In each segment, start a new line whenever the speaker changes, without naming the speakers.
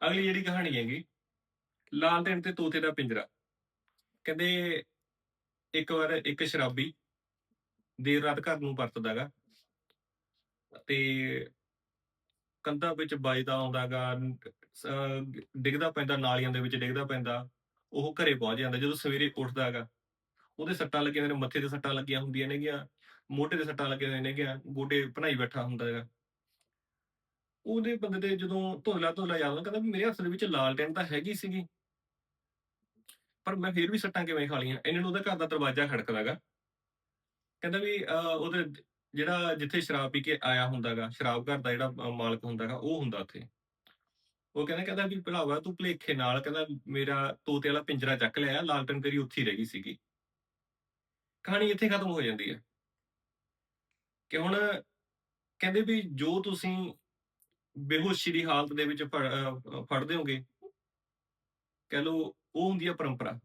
ਅਗਲੀ ਜਿਹੜੀ ਕਹਾਣੀ ਹੈਗੀ, ਲਾਲ ਲਾਲਟੈਨ ਤੇ ਤੋਤੇ ਦਾ ਪਿੰਜਰਾ। ਕਹਿੰਦੇ ਇੱਕ ਵਾਰ ਇੱਕ ਸ਼ਰਾਬੀ ਦੇਰ ਰਾਤ ਘਰ ਨੂੰ ਪਰਤਦਾਗਾ ਤੇ ਕੰਧਾਂ ਵਿੱਚ ਵੱਜਦਾ ਆਉਂਦਾਗਾ ਡਿੱਗਦਾ ਪੈਂਦਾ, ਨਾਲੀਆਂ ਦੇ ਵਿੱਚ ਡਿੱਗਦਾ ਪੈਂਦਾ, ਉਹ ਘਰੇ ਪਹੁੰਚ ਜਾਂਦਾ, ਜਦੋਂ ਸਵੇਰੇ ਉੱਠਦਾਗਾ ਉਹਦੇ ਸੱਟਾਂ ਲੱਗੀਆਂ ਨੇ, ਮੱਥੇ ਤੇ ਸੱਟਾਂ ਲੱਗੀਆਂ ਹੁੰਦੀਆਂ ਨੇਗੀਆਂ, ਮੋਢੇ ਤੇ ਸੱਟਾਂ ਲੱਗੀਆਂ ਹੋਈਆਂ ਨੇਗੀਆਂ, ਗੋਡੇ ਭਨਾਈ ਬੈਠਾ ਹੁੰਦਾ ਹੈਗਾ ਉਹਦੇ ਬੰਦੇ ਤੇ ਜਦੋਂ ਧੁੰਦਲਾ ਧੁੰਦਲਾ ਯਾਦ ਕਹਿੰਦਾ ਵੀ ਮੇਰੇ ਹੱਥ ਦੇ ਵਿੱਚ ਲਾਲਟੈਨ ਤਾਂ ਹੈਗੀ ਸੀਗੀ। ਪਰ ਮੈਂ ਫੇਰ ਵੀ ਸੱਟਾਂ ਕਿਵੇਂ ਖਾ ਲੀਆਂ ਇਹਨਾਂ ਨੂੰ ਉਹਦਾ ਘਰ ਦਾ ਦਰਵਾਜ਼ਾ ਖੜਕਦਾਗਾ। ਕਹਿੰਦਾ ਵੀ ਉਹਦੇ ਜਿਹੜਾ ਜਿੱਥੇ ਸ਼ਰਾਬ ਪੀ ਕੇ ਆਇਆ ਹੁੰਦਾਗਾ ਸ਼ਰਾਬ ਘਰ ਦਾ ਜਿਹੜਾ ਅਹ, ਮਾਲਕ ਹੁੰਦਾਗਾ ਉਹ ਹੁੰਦਾ ਉੱਥੇ। ਉਹ ਕਹਿੰਦਾ ਕਹਿੰਦਾ ਵੀ ਭਰਾਵਾ ਤੂੰ ਭਲੇਖੇ ਨਾਲ ਕਹਿੰਦਾ ਮੇਰਾ ਤੋਤੇ ਵਾਲਾ ਪਿੰਜਰਾ ਚੱਕ ਲਿਆ ਲਾਲਟਨ ਤੇਰੀ ਉੱਥੇ ਰਹਿ ਗਈ ਸੀਗੀ। ਕਹਾਣੀ ਇੱਥੇ ਖਤਮ ਹੋ ਜਾਂਦੀ ਹੈ। ਕਿ ਹੁਣ ਕਹਿੰਦੇ ਵੀ ਜੋ ਤੁਸੀਂ ਬੇਹੋਸ਼ੀ ਦੀ ਹਾਲਤ ਦੇ ਵਿੱਚ ਫੜ- ਅਹ, ਫੜਦੇ ਹੋਗੇ ਕਹਿ ਲਓ ਉਹ ਹੁੰਦੀ ਹੈ ਪਰੰਪਰਾ।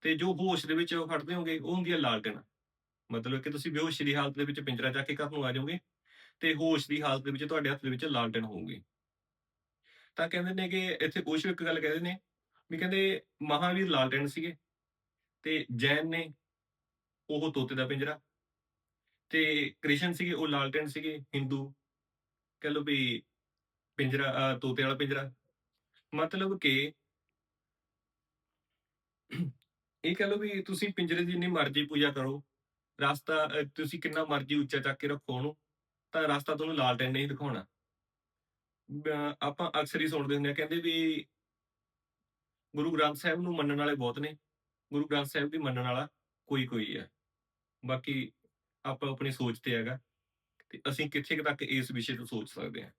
ਤੇ ਜੋ ਹੋਸ਼ ਦੇ ਵਿੱਚ ਫੜਦੇ ਹੋਗੇ ਉਹ ਹੁੰਦੀ ਹੈ ਲਾਲਟਨ ਮਤਲਬ ਕਿ ਤੁਸੀਂ ਬੇਹੋਸ਼ੀ ਦੀ ਹਾਲਤ ਦੇ ਵਿੱਚ ਪਿੰਜਰਾ ਚੱਕ ਕੇ ਘਰ ਨੂੰ ਆ ਜਾਓਗੇ ਤੇ ਹੋਸ਼ ਦੀ ਹਾਲਤ ਦੇ ਵਿੱਚ ਤੁਹਾਡੇ ਹੱਥ ਦੇ ਵਿੱਚ ਲਾਲਟਨ ਹੋਊਗੀ। ਤਾਂ ਕਹਿੰਦੇ ਨੇ ਕਿ ਇੱਥੇ ਕੁਝ ਇੱਕ ਗੱਲ ਕਹਿੰਦੇ ਨੇ ਵੀ ਕਹਿੰਦੇ ਮਹਾਵੀਰ ਲਾਲਟਨ ਸੀਗੇ ਤੇ ਜੈਨ ਨੇ ਉਹ ਤੋਤੇ ਦਾ ਪਿੰਜਰਾ ਤੇ ਕ੍ਰਿਸ਼ਨ ਸੀਗੇ ਉਹ ਲਾਲਟਨ ਸੀਗੇ ਹਿੰਦੂ ਕਹ ਲਓ ਵੀ ਪਿੰਜਰਾ ਤੋਤੇ ਵਾਲਾ ਪਿੰਜਰਾ। ਮਤਲਬ ਕਿ ਇਹ ਕਹ ਲਓ ਵੀ ਤੁਸੀਂ ਪਿੰਜਰੇ ਦੀ ਜਿੰਨੀ ਮਰਜ਼ੀ ਪੂਜਾ ਕਰੋ, ਰਸਤਾ ਤੁਸੀਂ ਕਿੰਨਾ ਮਰਜ਼ੀ ਉੱਚਾ ਚੱਕ ਕੇ ਰੱਖੋ ਉਹਨੂੰ, ਤਾਂ ਰਸਤਾ ਤੁਹਾਨੂੰ ਲਾਲਟੈਨ ਨਹੀਂ ਦਿਖਾਉਣਾ। ਆਪਾਂ ਅਕਸਰ ਹੀ ਸੁਣਦੇ ਹੁੰਦੇ ਆ ਕਹਿੰਦੇ ਵੀ ਗੁਰੂ ਗ੍ਰੰਥ ਸਾਹਿਬ ਨੂੰ ਮੰਨਣ ਵਾਲੇ ਬਹੁਤ ਨੇ। ਗੁਰੂ ਗ੍ਰੰਥ ਸਾਹਿਬ ਦੀ ਮੰਨਣ ਵਾਲਾ ਕੋਈ ਕੋਈ ਹੈ। ਬਾਕੀ ਆਪਾਂ ਆਪਣੀ ਸੋਚ ਤੇ ਹੈਗਾ। ਤੇ ਅਸੀਂ ਕਿੱਥੇ ਤੱਕ ਇਸ ਵਿਸ਼ੇ ਤੋਂ ਸੋਚ ਸਕਦੇ ਹਾਂ?